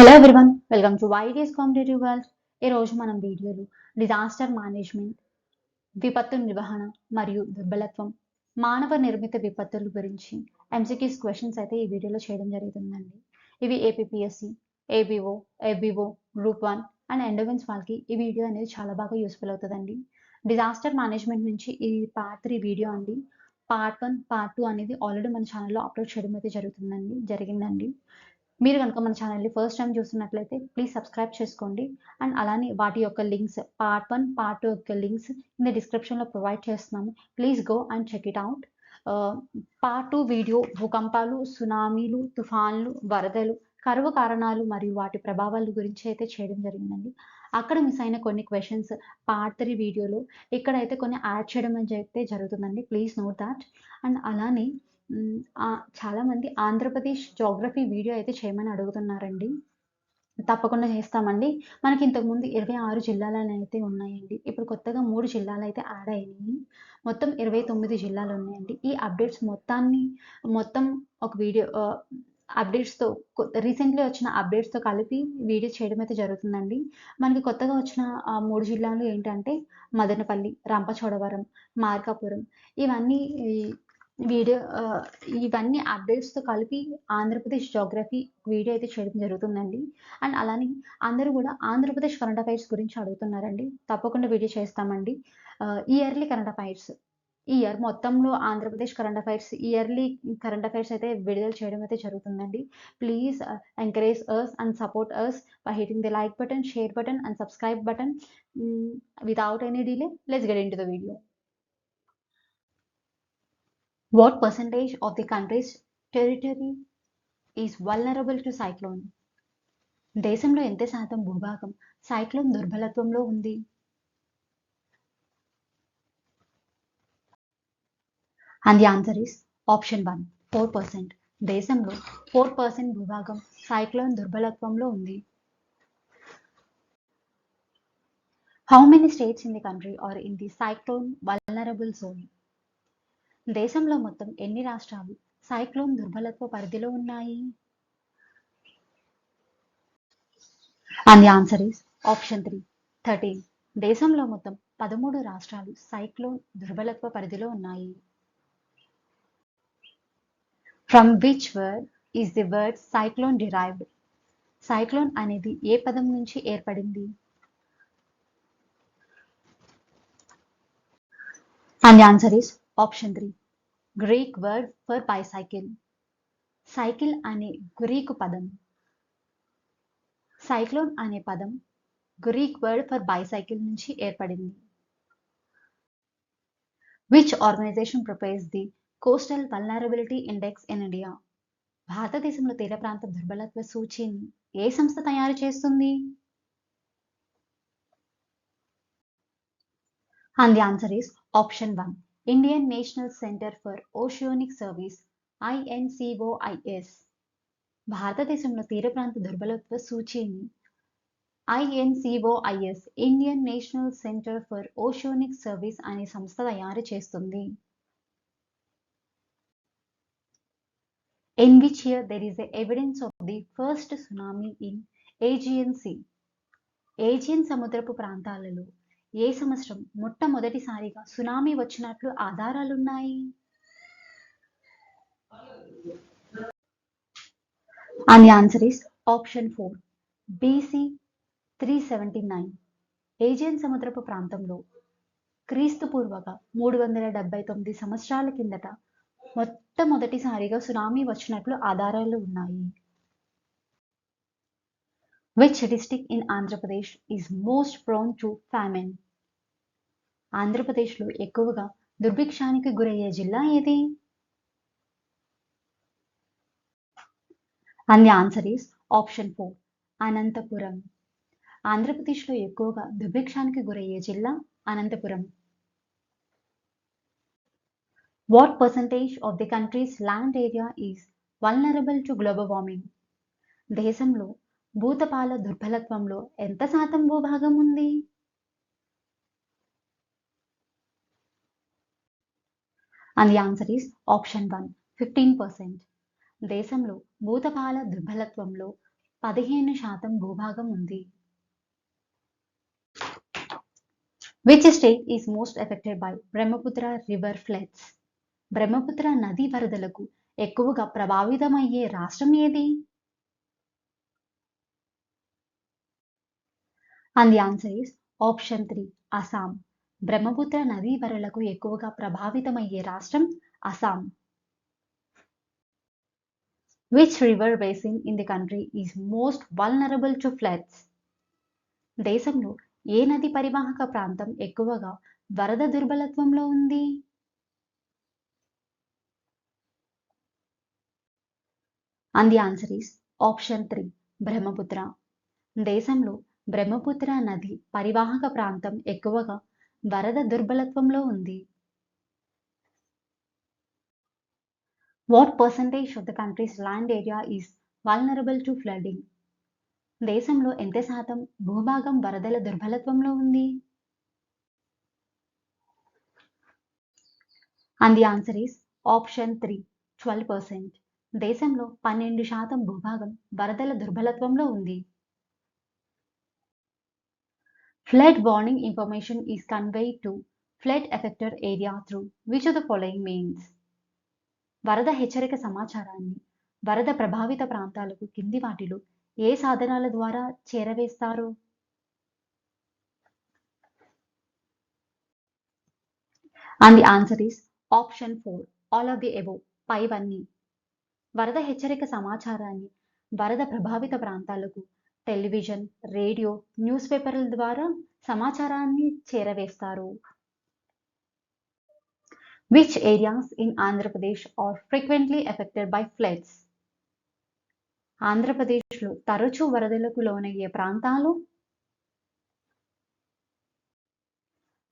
Hello everyone welcome to YDS competitive world ఈ రోజు మనం వీడియోలు డిజాస్టర్ మేనేజ్మెంట్ విపత్తు నిర్వహణ మరియు దుర్బలత్వం మానవ నిర్మిత విపత్తుల గురించి ఎంసీక్యూస్ క్వశ్చన్స్ అయితే ఈ వీడియోలో చేయడం జరుగుతుందండి. ఇవి APSC ABO ABO group one and endowments వాళ్ళకి ఈ వీడియో అనేది చాలా బాగా యూస్ఫుల్ అవుతుందండి. డిజాస్టర్ మేనేజ్మెంట్ నుంచి ఈ పార్ట్ త్రీ వీడియో అండి. పార్ట్ వన్ పార్ట్ టూ అనేది ఆల్రెడీ మన ఛానల్లో అప్లోడ్ చేయడం అయితే జరుగుతుందండి జరిగిందండి. మీరు కనుక మన ఛానల్ని ఫస్ట్ టైం చూస్తున్నట్లయితే ప్లీజ్ సబ్స్క్రైబ్ చేసుకోండి. అండ్ అలానే వాటి యొక్క links part one part two యొక్క లింక్స్ కింద డిస్క్రిప్షన్లో ప్రొవైడ్ చేస్తున్నాము. Please go and check it out part two video భూకంపాలు సునామీలు తుఫాన్లు వరదలు కరువు కారణాలు మరియు వాటి ప్రభావాల గురించి అయితే చేయడం జరిగిందండి. అక్కడ మిస్ అయిన కొన్ని క్వశ్చన్స్ పార్ట్ త్రీ వీడియోలో ఇక్కడైతే కొన్ని యాడ్ చేయడం అయితే జరుగుతుందండి. ప్లీజ్ నోట్ దాట్ అండ్ అలానే చాలామంది ఆంధ్రప్రదేశ్ జోగ్రఫీ వీడియో అయితే చేయమని అడుగుతున్నారండి. తప్పకుండా చేస్తామండి. మనకి ఇంతకుముందు ఇరవై ఆరు జిల్లాలు అయితే ఉన్నాయండి. ఇప్పుడు కొత్తగా మూడు జిల్లాలు అయితే యాడ్ అయినాయి. మొత్తం ఇరవై తొమ్మిది జిల్లాలు ఉన్నాయండి. ఈ అప్డేట్స్ మొత్తాన్ని మొత్తం ఒక వీడియో అప్డేట్స్తో రీసెంట్లీ వచ్చిన అప్డేట్స్తో కలిపి వీడియో చేయడం అయితే జరుగుతుందండి. మనకి కొత్తగా వచ్చిన ఆ మూడు జిల్లాలు ఏంటంటే మదనపల్లి రంపచోడవరం మార్కాపురం. ఇవన్నీ వీడియో ఇవన్నీ అప్డేట్స్తో కలిపి ఆంధ్రప్రదేశ్ జోగ్రఫీ వీడియో అయితే చేయడం జరుగుతుందండి. అండ్ అలానే అందరూ కూడా ఆంధ్రప్రదేశ్ కరెంట్ అఫైర్స్ గురించి అడుగుతున్నారండి. తప్పకుండా వీడియో చేస్తామండి. ఇయర్లీ కరెంట్ అఫైర్స్ ఈ ఇయర్ మొత్తంలో Andhra Pradesh current affairs yearly current affairs అయితే విడుదల చేయడం అయితే జరుగుతుందండి. Please encourage us and support us by hitting the like button share button and subscribe button without any delay let's get into the video What percentage of the country's territory is vulnerable to cyclone? దేశంలో ఎంత శాతం భూభాగం cyclone దుర్బలత్వంలో ఉంది? And the answer is option one four percent దేశంలో four percent భూభాగం cyclone దుర్బలత్వంలో ఉంది. How many states in the country are in the cyclone vulnerable zone దేశంలో మొత్తం ఎన్ని రాష్ట్రాలు సైక్లోన్ దుర్బలత్వ పరిధిలో ఉన్నాయి? And the answer is option three thirteen దేశంలో మొత్తం పదమూడు రాష్ట్రాలు సైక్లోన్ దుర్బలత్వ పరిధిలో ఉన్నాయి. From which word is the word cyclone derived cyclone అనేది ఏ పదం నుంచి ఏర్పడింది? And answer is option three Greek word for bicycle cycle అనే గ్రీకు పదం. సైక్లోన్ అనే పదం గ్రీక్ వర్డ్ ఫర్ బైసైకిల్ నుంచి ఏర్పడింది. Which organisation prepares the coastal vulnerability index in India భారతదేశంలో తీర ప్రాంత దుర్బలత్వ సూచిని ఏ సంస్థ తయారు చేస్తుంది? And the answer is option one Indian National Centre for Oceanic Service INCOIS భారతదేశంలో తీర ప్రాంత దుర్బలత్వ సూచీని INCOIS Indian National Centre for Oceanic Service అనే సంస్థ తయారు చేస్తుంది in which year there is a evidence of the first tsunami in Aegean Sea. Aegean సముద్రపు ప్రాంతాలలో ఏ సంవత్సరం? మొట్టమొదటిసారిగా సునామీ వచ్చినట్లు ఆధారాలున్నాయి. And the answer is option four BC three seventy nine Aegean సముద్రపు ప్రాంతంలో క్రీస్తు పూర్వక మూడు వందల డెబ్బై తొమ్మిది సంవత్సరాల కిందట మొట్టమొదటిసారిగా సునామీ వచ్చినట్లు ఆధారాలు ఉన్నాయి. Which district in Andhra Pradesh is most prone to famine ఆంధ్రప్రదేశ్లో ఎక్కువగా దుర్భిక్షానికి గురయ్యే జిల్లా ఏది? And the answer is option four Anantapuram ఆంధ్రప్రదేశ్లో ఎక్కువగా దుర్భిక్షానికి గురయ్యే జిల్లా Anantapuram what percentage of the country's land area is vulnerable to global warming దేశంలో భూతపాల దుర్బలత్వంలో ఎంత శాతం భూభాగం ఉంది? And the answer is option one fifteen percent దేశంలో భూతపాల దుర్బలత్వంలో పదిహేను శాతం భూభాగం ఉంది. Which state is most affected by Brahmaputra river floods Brahmaputra నది వరదలకు ఎక్కువగా ప్రభావితమయ్యే రాష్ట్రం ఏది? And the answer is option three Assam Brahmaputra నదీ వరలకు ఎక్కువగా ప్రభావితమయ్యే రాష్ట్రం Assam which river basin in the country is most vulnerable to floods దేశంలో ఏ నది పరివాహక ప్రాంతం ఎక్కువగా వరద దుర్బలత్వంలో ఉంది? And the answer is option three Brahmaputra దేశంలో బ్రహ్మపుత్ర నది పరివాహక ప్రాంతం ఎక్కువగా వరద దుర్బలత్వంలో ఉంది. What percentage of the country's land area is vulnerable to flooding దేశంలో ఎంత శాతం భూభాగం వరదల దుర్బలత్వంలో ఉంది? And the answer is option three twelve percent దేశంలో పన్నెండు శాతం భూభాగం వరదల దుర్బలత్వంలో ఉంది. Flood warning information is conveyed to flood affected area through which of the following means? వరద హెచ్చరిక సమాచారాన్ని వరద ప్రభావిత ప్రాంతాలకు కింది వాటిలో ఏ సాధనాల ద్వారా చేరవేస్తారు? And the answer is option four all of the above పైవన్నీ వరద హెచ్చరిక సమాచారాన్ని వరద ప్రభావిత ప్రాంతాలకు టెలివిజన్ రేడియో న్యూస్ పేపర్ల ద్వారా సమాచారాన్ని చేరవేస్తారు. Which areas in Andhra Pradesh are frequently affected by floods ఆంధ్రప్రదేశ్లో తరచూ వరదలకు లోనయ్యే ప్రాంతాలు?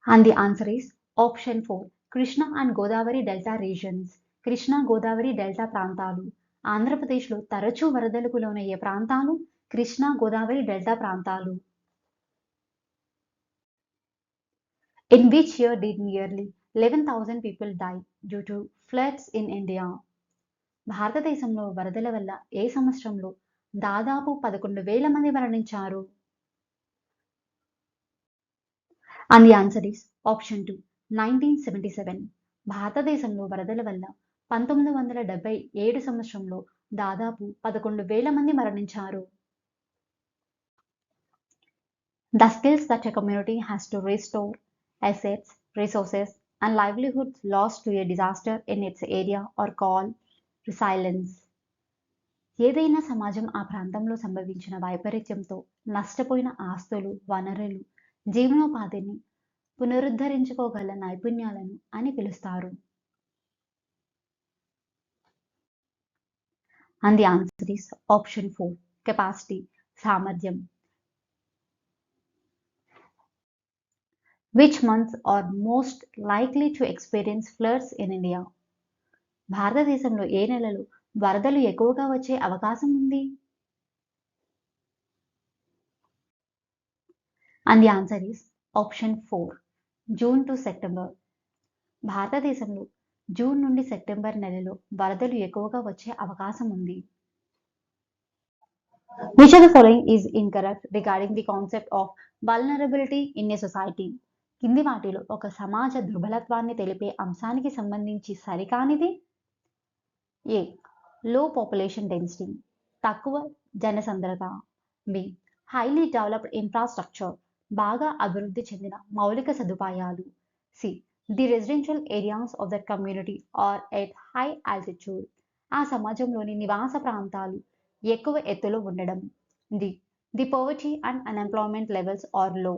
And the answer is option four Krishna and Godavari delta regions Krishna Godavari delta ప్రాంతాలు. ఆంధ్రప్రదేశ్లో తరచూ వరదలకు లోనయ్యే ప్రాంతాలు? కృష్ణా గోదావరి డెల్టా ప్రాంతాలు. In which year did nearly eleven thousand people die due to floods in India భారతదేశంలో వరదల వల్ల ఏ సంవత్సరంలో దాదాపు పదకొండు వేల మంది మరణించారు? And the answer is option two nineteen seventy seven భారతదేశంలో వరదల వల్ల పంతొమ్మిది వందల డెబ్బై ఏడు సంవత్సరంలో దాదాపు పదకొండు వేల మంది మరణించారు. The skills that a community has to restore assets resources and livelihoods lost to a disaster in its area are called resilience. ఏదైనా సమాజం ఆ ప్రాంతంలో సంభవించిన వైపరీత్యంతో నష్టపోయిన ఆస్తులు వనరులు జీవనోపాధిని పునరుద్ధరించుకోగల నైపుణ్యాలను అని పిలుస్తారు and the answer is option four capacity సామర్థ్యం which months are most likely to experience floods in India భారతదేశంలో ఏ నెలలు వరదలు ఎక్కువగా వచ్చే అవకాశం ఉంది? And the answer is option four June to September భారతదేశంలో జూన్ నుండి సెప్టెంబర్ నెలలో వరదలు ఎక్కువగా వచ్చే అవకాశం ఉంది. Which of the following is incorrect regarding the concept of vulnerability in a society కింది వాటిలో ఒక సమాజ దుర్బలత్వాన్ని తెలిపే అంశానికి సంబంధించి సరికానిది? ఏ. లో పాపులేషన్ డెన్సిటీ తక్కువ జనసంద్రత. బి. హైలీ డెవలప్డ్ ఇన్ఫ్రాస్ట్రక్చర్ బాగా అభివృద్ధి చెందిన మౌలిక సదుపాయాలు. C. The residential areas of the community are at high altitude ఆ సమాజంలోని నివాస ప్రాంతాలు ఎక్కువ ఎత్తులో ఉండడం. The the poverty and unemployment levels are low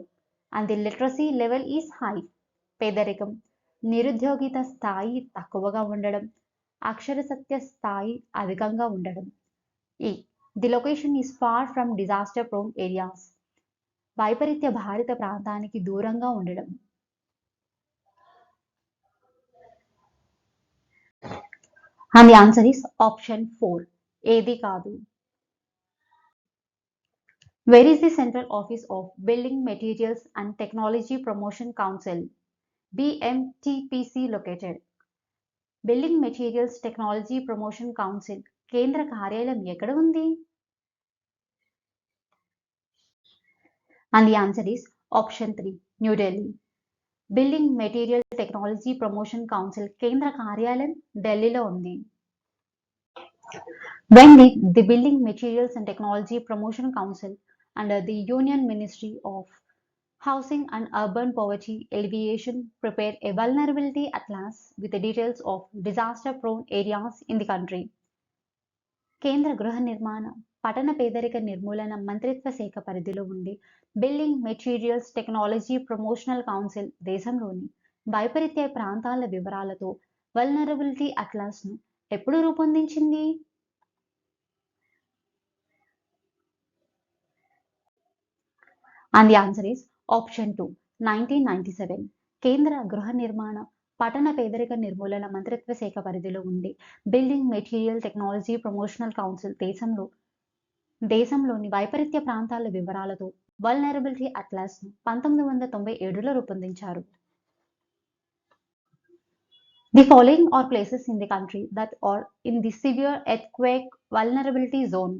and the literacy level is high పేదరికం నిరుద్యోగిత స్థాయి తక్కువగా ఉండడం అక్షరసత్య స్థాయి అధికంగా ఉండడం. E the location is far from disaster prone areas వైపరీత్య భారిత ప్రాంతానికి దూరంగా ఉండడం. And answer is option four ఏది కాదు. Where is the central office of building materials and technology promotion council BMTPC located building materials technology promotion council కేంద్ర కార్యాలయం ఎక్కడ ఉంది? And the answer is option three New Delhi building material technology promotion council కేంద్ర కార్యాలయం ఢిల్లీలో ఉంది. When the building materials and technology promotion council under the Union Ministry of Housing and Urban Poverty Alleviation prepared a vulnerability atlas with the details of disaster prone areas in the country? కేంద్ర గృహ నిర్మాణ పట్టణ పేదరిక నిర్మూలన మంత్రిత్వ శాఖ పరిధిలో ఉండే building materials technology promotional council దేశంలోని వైపరీత్య ప్రాంతాల వివరాలతో వల్నరబిలిటీ అట్లాస్ను ఎప్పుడు రూపొందించింది and the answer is option two nineteen ninety seven కేంద్ర గృహ నిర్మాణ పట్టణ పేదరిక నిర్మూలన మంత్రిత్వ శాఖ పరిధిలో ఉండి building material technology promotional council దేశంలో దేశంలోని వైపరీత్య ప్రాంతాల వివరాలతో వల్నరబిలిటీ అట్లాస్ను పంతొమ్మిది వందల తొంభై ఏడులో రూపొందించారు. The following are places in the country that are in the severe earthquake vulnerability zone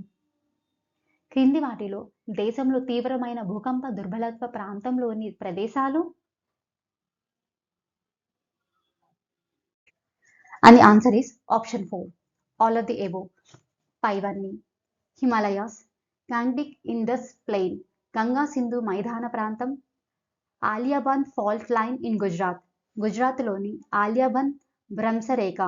క్రింది వాటిలో దేశంలో తీవ్రమైన భూకంప దుర్బలత్వ ప్రాంతంలోని ప్రదేశాలు అని answer answer is option 4. All of the above. పైవన్నీ హిమాలయాస్ గాంగ్డిక్ ఇండస్ ప్లెయిన్ గంగా సింధు మైదాన ప్రాంతం Allah Bund fault line in Gujarat గుజరాత్లోని ఆలియాబన్ భ్రంశరేఖ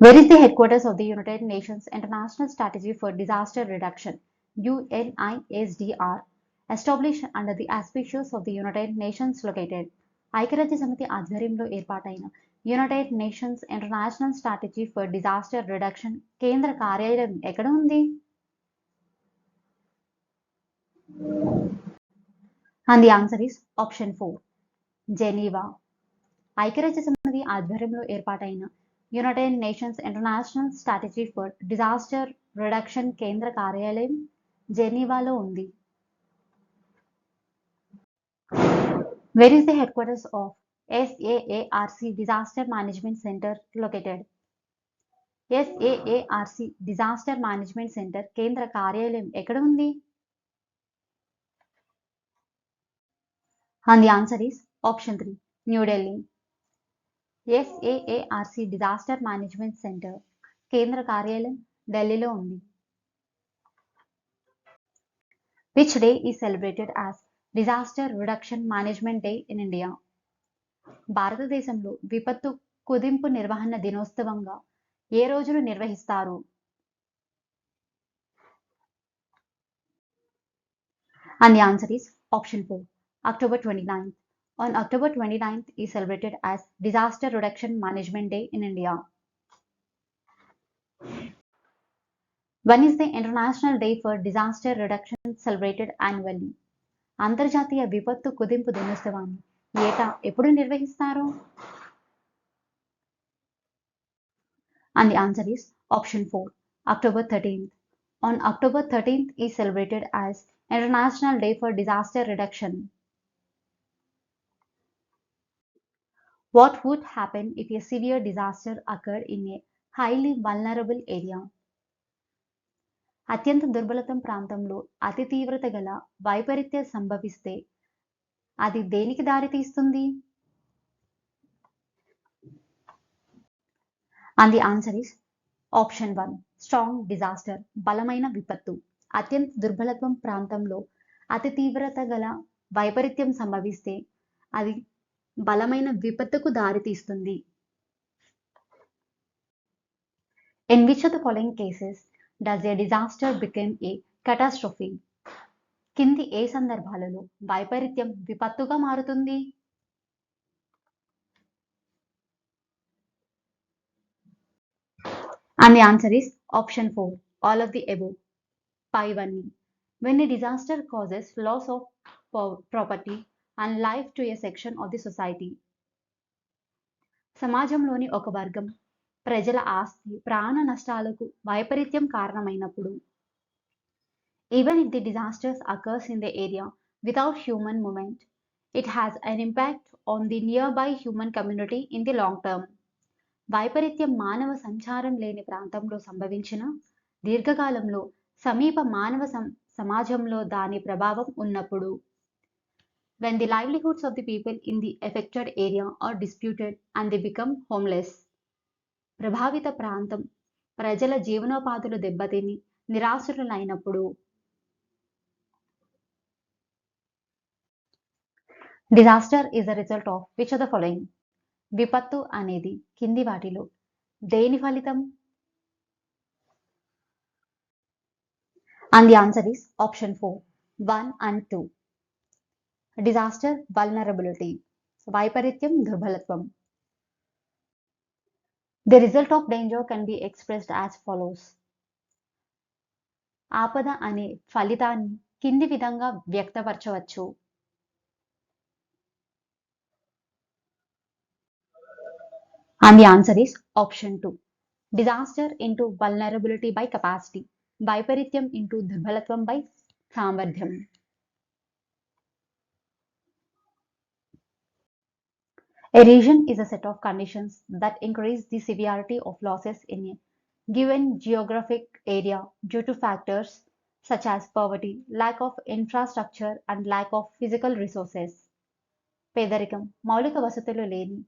where is the headquarters of the United Nations International Strategy for Disaster Reduction UNISDR establish under the auspices of the United Nations located ఐక్యరాజ్య సమితి ఆధ్వర్యంలో ఏర్పాటైన United Nations International Strategy for Disaster Reduction కేంద్ర కార్యాలయం ఎక్కడ ఉంది and the answer is option four Geneva ఐక్యరాజ్య సమితి ఆధ్వర్యంలో ఏర్పాటైన United Nations International Strategy for Disaster Reduction కేంద్ర కార్యాలయం జెనీవాలో ఉంది where is the headquarters of SAARC disaster management centre located SAARC disaster management centre కేంద్ర కార్యాలయం ఎక్కడ ఉంది? And the answer is option three New Delhi SAARC disaster management centre కేంద్ర కార్యాలయం ఢిల్లీలో ఉంది. Which day is celebrated as disaster reduction management day in India భారతదేశంలో విపత్తు కుదింపు నిర్వహణ దినోత్సవంగా ఏ రోజును నిర్వహిస్తారు? And the answer is option four October twenty ninth On October 29th is celebrated as Disaster Reduction Management Day in India. When is the International Day for Disaster Reduction celebrated annually? అంతర్జాతీయ విపత్తు కుదింపు దినోత్సవాన్ని ఏటా ఎప్పుడు నిర్వహిస్తారు and the answer is option four October thirteenth on October thirteenth is celebrated as international day for disaster reduction What would happen if a severe disaster occurred in a highly vulnerable area అత్యంత దుర్బలతం ప్రాంతంలో అతి తీవ్రత గల వైపరీత్యం సంభవిస్తే అది దేనికి దారితీస్తుంది? And the answer is option one strong disaster బలమైన విపత్తు. అత్యంత దుర్బలత్వం ప్రాంతంలో అతి తీవ్రత గల వైపరీత్యం సంభవిస్తే అది బలమైన విపత్తుకు దారితీస్తుంది in which of the following cases does a disaster become a catastrophe కింది ఏ సందర్భాలలో వైపరీత్యం విపత్తుగా మారుతుంది? అండ్ the answer is option 4, all of the above. పైవన్నీ When a disaster causes loss of po- and life to a section of the society సమాజంలోని ఒక వర్గం ప్రజల ఆస్తి ప్రాణ నష్టాలకు వైపరీత్యం కారణమైనప్పుడు even if the disasters occurs in the area without human movement it has an impact on the nearby human community in the long term వైపరీత్యం మానవ సంచారం లేని ప్రాంతంలో సంభవించిన దీర్ఘకాలంలో సమీప మానవ సమాజంలో దాని ప్రభావం ఉన్నప్పుడు when the livelihoods of the people in the affected area are disputed and they become homeless ప్రభావిత ప్రాంతం ప్రజల జీవనోపాధులు దెబ్బతిని నిరాశులైనప్పుడు disaster is a result of which of the following విపత్తు అనేది కింది వాటిలో దేని ఫలితం? And the answer is option four one and two disaster vulnerability వైపరీత్యం దుర్బలత్వం. The result of danger can be expressed as follows ఆపద అనే ఫలితాన్ని కింది విధంగా వ్యక్తపరచవచ్చు. And the answer is option two disaster into vulnerability by capacity వైపరీత్యం into దుర్బలత్వం by సామర్థ్యం. A region is a set of conditions that increase the severity of losses in a given geographic area due to factors such as poverty, lack of infrastructure, and lack of physical resources. పేదరికం మౌలిక వసతులు లేని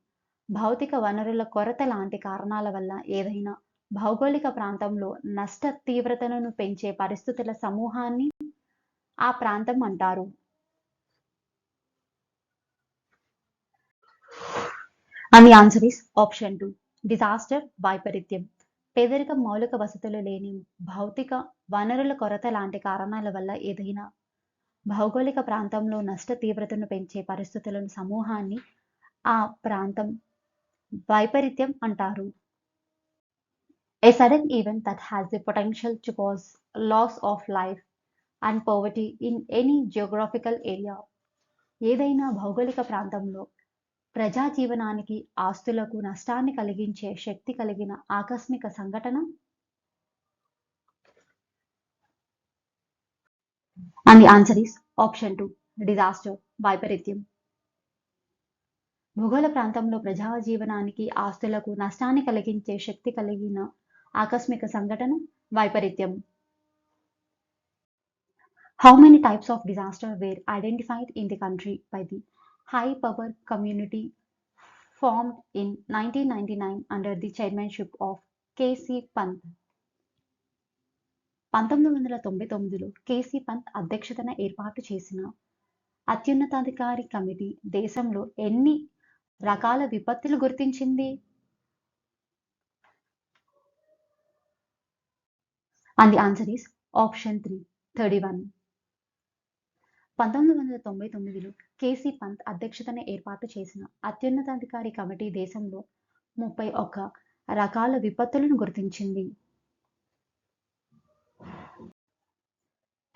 భౌతిక వనరుల కొరత లాంటి కారణాల వల్ల ఏదైనా భౌగోళిక ప్రాంతంలో నష్ట తీవ్రతను పెంచే పరిస్థితుల సమూహాన్ని ఆ ప్రాంతం అంటారు and the answer is option two disaster వైపరీత్యం పేదరిక మౌలిక వసతులు లేని భౌతిక వనరుల కొరత లాంటి కారణాల వల్ల ఏదైనా భౌగోళిక ప్రాంతంలో నష్ట తీవ్రతను పెంచే పరిస్థితులను సమూహాన్ని ఆ ప్రాంతం వైపరీత్యం అంటారు. A sudden event that has the potential to cause loss of life and poverty in any geographical area ఏదైనా భౌగోళిక ప్రాంతంలో ప్రజా జీవనానికి ఆస్తులకు నష్టాన్ని కలిగించే శక్తి కలిగిన ఆకస్మిక సంఘటన? And the answer is option two disaster వైపరీత్యం. భూగోళ ప్రాంతంలో ప్రజా జీవనానికి ఆస్తులకు నష్టాన్ని కలిగించే శక్తి కలిగిన ఆకస్మిక సంఘటన? వైపరీత్యం. How many types of disaster were identified in the country by the High Power Community formed in 1999 under the chairmanship of K.C. Pant? పంతొమ్మిది వందల తొంభై తొమ్మిదిలో కేసీ పంత్ అధ్యక్షతన ఏర్పాటు చేసిన అత్యున్నతాధికారి కమిటీ దేశంలో ఎన్ని రకాల విపత్తులు గుర్తించింది and the answer is option three thirty one పంతొమ్మిది వందల తొంభై తొమ్మిదిలో కేసీ పంత్ అధ్యక్షతన ఏర్పాటు చేసిన అత్యున్నతాధికారి కమిటీ దేశంలో ముప్పై ఒక్క రకాల విపత్తులను గుర్తించింది.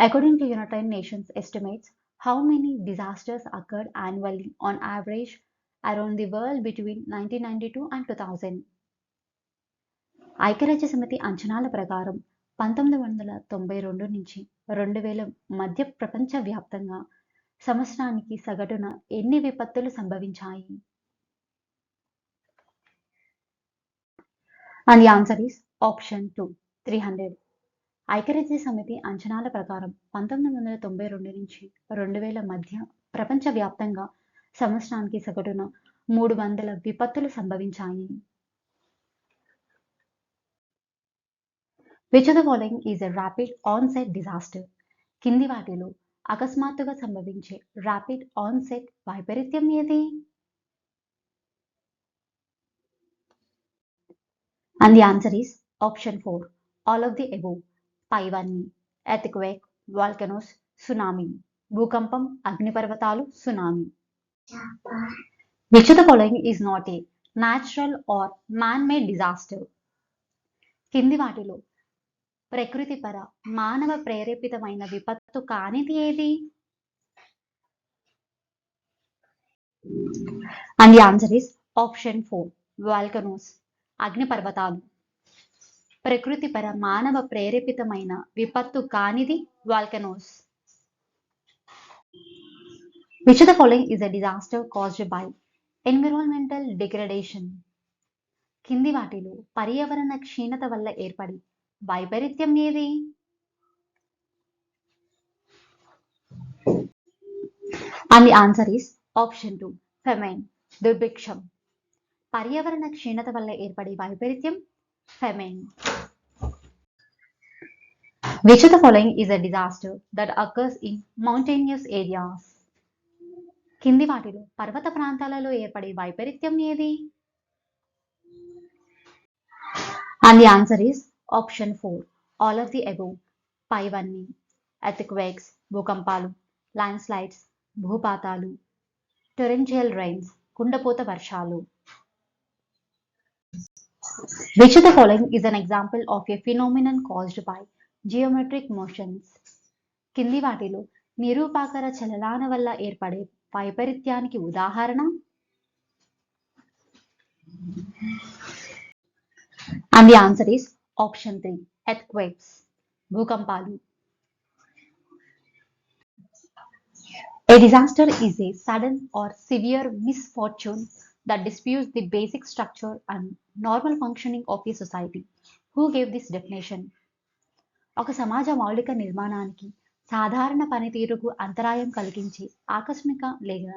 According to United Nations estimates how many disasters occurred annually on average around the world between nineteen ninety two and two thousand ఐక్యరాజ్య సమితి అంచనాల ప్రకారం పంతొమ్మిది వందల తొంభై రెండు నుంచి రెండు వేల మధ్య ప్రపంచవ్యాప్తంగా సంవత్సరానికి సగటున ఎన్ని విపత్తులు సంభవించాయి? And the answer is option two three hundred ఐక్యరాజ్య సమితి అంచనాల ప్రకారం పంతొమ్మిది వందల తొంభై రెండు నుంచి రెండు వేల మధ్య ప్రపంచవ్యాప్తంగా సంవత్సరానికి సగటున మూడు వందల విపత్తులు సంభవించాయి. Which of the following is a rapid onset disaster కింది వాటిలో అకస్మాత్తుగా సంభవించే ర్యాపిడ్ ఆన్సెట్ వైపరీత్యం ఏది? And the answer is option four all of the above పైవన్నీ ఎర్త్క్వేక్ వాల్కనోస్ సునామీ భూకంపం అగ్నిపర్వతాలు tsunami which of the following is not a natural or man made disaster కింది వాటిలో ప్రకృతిపర మానవ ప్రేరేపితమైన విపత్తు కానిది ఏది? And answer is option four volcanoes అగ్నిపర్వతాలు. ప్రకృతిపర మానవ ప్రేరేపితమైన విపత్తు కానిది volcanoes which the following is a disaster caused by environmental degradation కింది వాటిలో పర్యావరణ క్షీణత వల్ల ఏర్పడి వైపరీత్యం ఏది and the answer is option two famine దుర్భిక్షం. పర్యావరణ క్షీణత వల్ల ఏర్పడే వైపరీత్యం famine which the following is a disaster that occurs in mountainous areas కింది వాటిలో పర్వత ప్రాంతాలలో ఏర్పడే వైపరీత్యం ఏది? And the answer is option four all of the above పైవన్నీ ఎర్త్క్వేక్స్ భూకంపాలు ల్యాండ్ స్లైడ్స్ భూపాతాలు టొరెన్షియల్ రైన్స్ కుండపోత వర్షాలు. Which the following is an example of a phenomenon caused by geometric motions? కింది వాటిలో నిరూపాకర చలనాల వల్ల ఏర్పడే వైపరీత్యానికి ఉదాహరణ? And the answer is option three earthquakes భూకంపాలు A disaster is a sudden or severe misfortune that disputes the basic structure and normal functioning of a society. Who gave this definition? ఒక సమాజ మౌలిక నిర్మాణానికి సాధారణ పనితీరుకు అంతరాయం కలిగించే ఆకస్మిక లేదా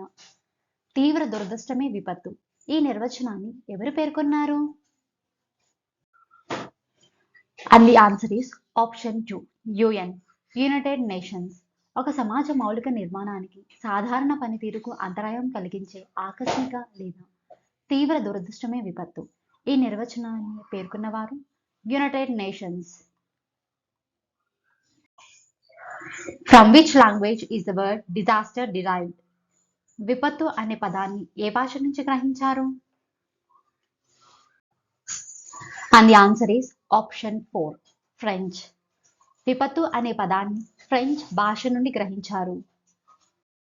తీవ్ర దురదృష్టమే విపత్తు ఈ నిర్వచనాన్ని ఎవరు పేర్కొన్నారు and the answer is option two UN United Nations ఒక సమాజ మౌలిక నిర్మాణానికి సాధారణ పనితీరుకు అంతరాయం కలిగించే ఆకస్మిక లేదా తీవ్ర దురదృష్టమే విపత్తు. ఈ నిర్వచనాన్ని పేర్కొన్నవారు United Nations from which language is the word disaster derived విపత్తు అనే పదాన్ని ఏ భాష నుంచి గ్రహించారు? And the answer is option four French విపత్తు అనే పదాన్ని ఫ్రెంచ్ భాష నుండి గ్రహించారు.